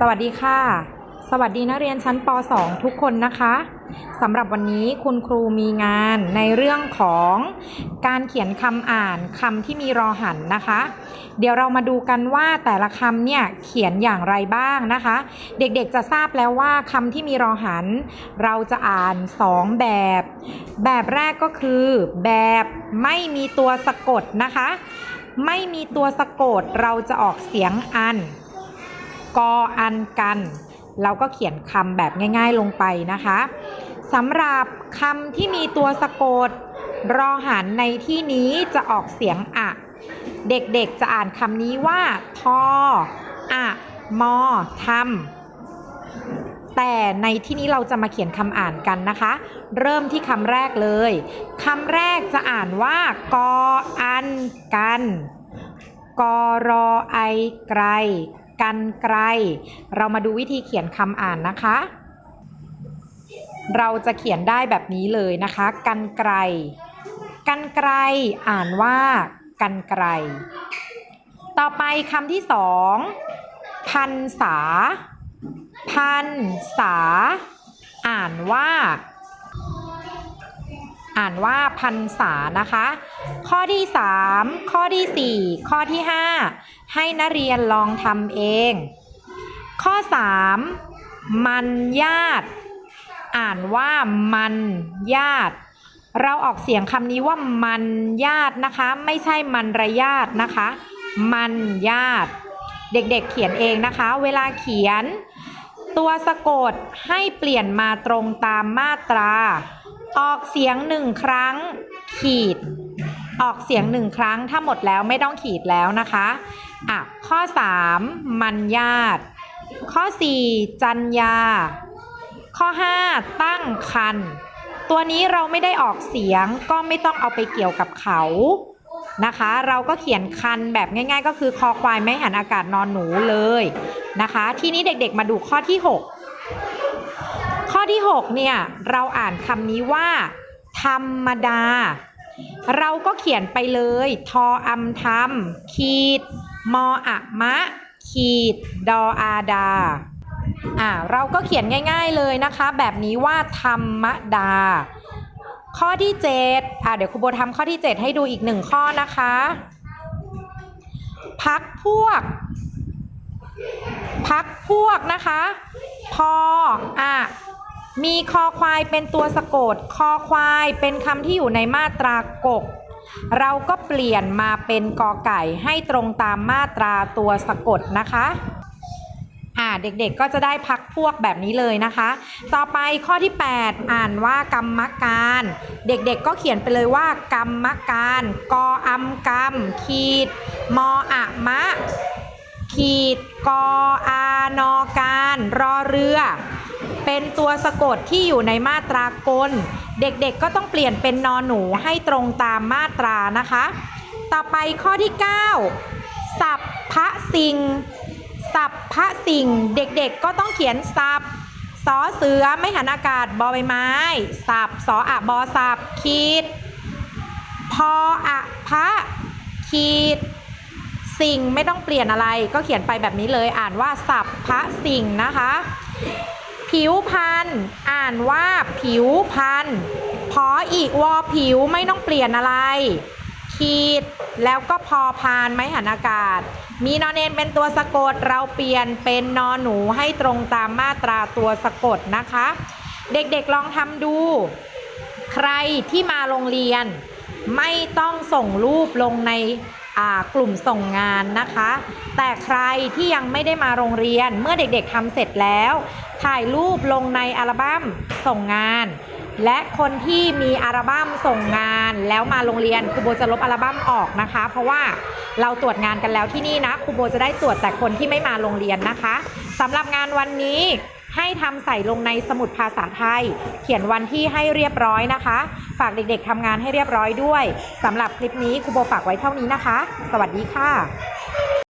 สวัสดีค่ะ สวัสดีนักเรียนชั้นป .2 ทุกคนนะคะสำหรับวันนี้คุณครูมีงานในเรื่องของการเขียนคำอ่านคำที่มีรอหันนะคะ เดี๋ยวเรามาดูกันว่าแต่ละคำเนี่ยเขียนอย่างไรบ้างนะคะ เด็กๆจะทราบแล้วว่าคำที่มีรอหัน เราจะอ่าน 2 แบบ แบบแรกก็คือ แบบไม่มีตัวสะกดนะคะ ไม่มีตัวสะกดเราจะออกเสียงอัน กออันกัน เราก็เขียนคำแบบง่าย ๆลงไปนะคะสำหรับคำที่มีตัวสะกด รอหันในที่นี้จะออกเสียงอะเด็กๆจะอ่านคำนี้ว่า ทอ อะ มอทำแต่ในที่นี้เราจะมาเขียนคำอ่านกันนะคะ เริ่มที่คำแรกเลย คำแรกจะอ่านว่า กออันกันกรอไอไกร กันไกรเรามาดูวิธีเขียนคำอ่านนะคะ เราจะเขียนได้แบบนี้เลยนะคะ กันไกรกันไกรอ่านว่า กันไกรต่อไปคำที่สองพันษา พันษา อ่านว่า อ่านว่าพันษานะคะ ข้อที่ 3 ข้อที่ 4 ข้อที่ 5 ให้นักเรียนลองทำเอง ข้อ 3 มันญาติ อ่านว่ามันญาติ เราออกเสียงคำนี้ว่ามันญาตินะคะ ไม่ใช่มันระยาตนะคะ มันญาติ เด็กๆเขียนเองนะคะ เวลาเขียน ตัวสะกดให้เปลี่ยนมาตรงตามมาตรา ออกเสียงหนึ่งครั้ง ขีด ออกเสียงหนึ่งครั้งถ้าหมดแล้วไม่ต้องขีดแล้วนะคะอะข้อ 3 มันญาตข้อ 4 จัญญา ข้อ 5 ตั้งคัน ตัวนี้เราไม่ได้ออกเสียงก็ไม่ต้องเอาไปเกี่ยวกับเขานะคะ เราก็เขียนคันแบบง่าย ๆ ก็คือคอควายไม่หันอากาศนอนหนูเลยนะคะ ทีนี้เด็กๆมาดูข้อที่ 6 ที่ 6 เนี่ย เราอ่านคำนี้ว่า ธรรมดา เราก็เขียนไปเลย ทออำทำขีด มออะมะ ขีด ดออาดา อ่า เราก็เขียนง่ายๆเลยนะคะ แบบนี้ว่า ธรรมดา ข้อที่ 7 อ่าเดี๋ยวครูโบทำข้อที่ 7 ให้ดูอีกหนึ่งข้อนะคะ พักพวกพักพวกนะคะ พออะ มีคอควายเป็นตัวสะกด คอควายเป็นคำที่อยู่ในมาตรากก เราก็เปลี่ยนมาเป็นกอไก่ให้ตรงตามมาตราตัวสะกดนะคะอ่าเด็กๆก็จะได้พักพวกแบบนี้เลยนะคะ ต่อไปข้อที่ 8 อ่านว่ากรรมการ เด็กๆก็เขียนไปเลยว่ากรรมการ กออำกรรม ขีด มออะมะ ขีด กออานอการ รอเรือ ตัวสะกดที่อยู่ในมาตรากล เด็กๆก็ต้องเปลี่ยนเป็นนอนหนูให้ตรงตามมาตรานะคะ ต่อไปข้อที่ 9 สับพพะสิงสับพพะสิงเด็กๆก็ต้องเขียนสับสอเสือไม่หันอากาศบอใบไม้สับสออะบอสับขีดพออะพระขีดสิ่งไม่ต้องเปลี่ยนอะไรก็เขียนไปแบบนี้เลยอ่านว่าสับพพะสิ่งนะคะ ผิวพันธ์อ่านว่าผิวพันธ์พออีกวอผิวไม่ต้องเปลี่ยนอะไร ขีดแล้วก็พอพานไม้หันอากาศ มีนอนเนนเป็นตัวสะกดเราเปลี่ยนเป็นนอนหนูให้ตรงตามมาตราตัวสะกดนะคะ เด็กๆลองทำดู ใครที่มาโรงเรียน ไม่ต้องส่งรูปลงใน กลุ่มส่งงานนะคะ แต่ใครที่ยังไม่ได้มาโรงเรียนเมื่อเด็กๆทำเสร็จแล้ว ถ่ายรูปลงในอัลบั้มส่งงาน และคนที่มีอัลบั้มส่งงานแล้วมาโรงเรียนครูโบจะลบอัลบั้มออกนะคะ เพราะว่าเราตรวจงานกันแล้วที่นี่นะครูโบจะได้ตรวจแต่คนที่ไม่มาโรงเรียนนะคะสำหรับงานวันนี้ ให้ทำใส่ลงในสมุดภาษาไทย เขียนวันที่ให้เรียบร้อยนะคะ ฝากเด็กๆทำงานให้เรียบร้อยด้วยสำหรับคลิปนี้ครูโบฝากไว้เท่านี้นะคะ สวัสดีค่ะ